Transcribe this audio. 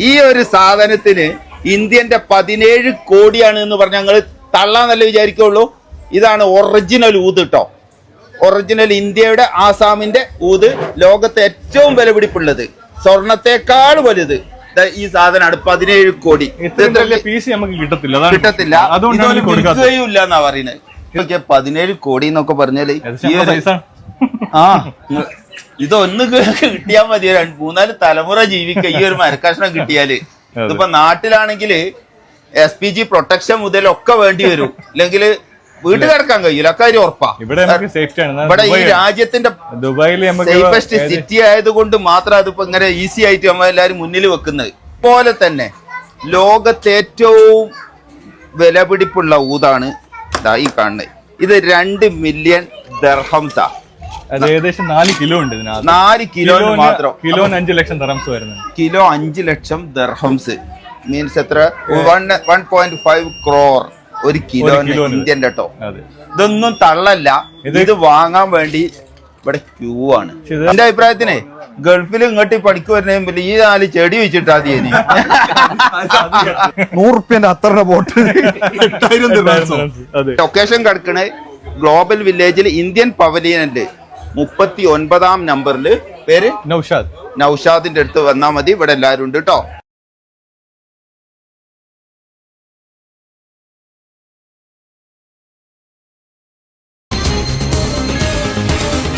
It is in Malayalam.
ഈ ഒരു സാധനത്തിന് ഇന്ത്യന്റെ പതിനേഴ് കോടിയാണ് എന്ന് പറഞ്ഞ ഞങ്ങൾ തള്ളാന്നല്ലേ വിചാരിക്കുള്ളൂ. ഇതാണ് ഒറിജിനൽ ഊത് കേട്ടോ ഒറിജിനൽ ഇന്ത്യയുടെ ആസാമിന്റെ ഊത് ലോകത്തെ ഏറ്റവും വിലപിടിപ്പുള്ളത്. സ്വർണത്തെക്കാൾ വലുത്. ഈ സാധനമാണ് പതിനേഴ് കോടി. കിട്ടത്തില്ല. കിട്ടത്തില്ല. ഇല്ല എന്നാ പറയുന്നത്. പതിനേഴ് കോടി എന്നൊക്കെ പറഞ്ഞാൽ ആ. ഇതൊന്ന് കിട്ടിയാ മതി. മൂന്നാൽ തലമുറ ജീവിക്ക. ഈ ഒരു മരക്കഷ്ണം കിട്ടിയാൽ. ഇതിപ്പോ നാട്ടിലാണെങ്കിൽ എസ് പി ജി പ്രൊട്ടക്ഷൻ മുതലൊക്കെ വേണ്ടി വരും. അല്ലെങ്കിൽ വീട്ടിൽ കിടക്കാൻ കഴിയില്ല അക്കാര്യം ഉറപ്പാ. ഇവിടെ ഇവിടെ ഈ രാജ്യത്തിന്റെ ദുബായിൽ സേഫസ്റ്റ് സിറ്റി ആയതുകൊണ്ട് മാത്രം അതിപ്പോ ഇങ്ങനെ ഈസി ആയിട്ട് നമ്മൾ എല്ലാരും മുന്നിൽ വെക്കുന്നത്. പോലെ തന്നെ ലോകത്തെ ഏറ്റവും വിലപിടിപ്പുള്ള ഊതാണ് ഈ കാണുന്നത് ഇത് രണ്ട് മില്യൺ ദർഹംസാ അത് ഏകദേശം നാല് കിലോ ഉണ്ട് ഇതിനകത്ത്. നാല് കിലോ മാത്രം. കിലോ അഞ്ച് ലക്ഷം ദർഹംസ് വരുന്നുണ്ട്. കിലോ അഞ്ച് ലക്ഷം ദർഹംസ് മീൻസ് എത്ര? One one point five crore ഒരു കിലോ ഇന്ത്യൻ കേട്ടോ ഇതൊന്നും തള്ളല്ല. ഇത് വാങ്ങാൻ വേണ്ടി ഇവിടെ ക്യൂ ആണ്. എന്റെ അഭിപ്രായത്തിനെ ഗൾഫിൽ ഇങ്ങോട്ട് പണിക്ക് വരുന്നതിന് മുമ്പിൽ ഈ നാല് ചെടി വെച്ചിട്ടാ മതി ഇനി. നൂറുപ്യന്റെ അത്ര ബോട്ട് എട്ടായിരം ദിർഹംസോ? അതെ ലൊക്കേഷൻ കിടക്കണേ ഗ്ലോബൽ വില്ലേജിൽ ഇന്ത്യൻ പവലിയനിൽ മുപ്പത്തി ഒൻപതാം നമ്പറിൽ പേര്? നൌഷാദ്. നൌഷാദിന്റെ അടുത്ത് വന്നാൽ മതി. ഇവിടെ എല്ലാവരും ഉണ്ട് കേട്ടോ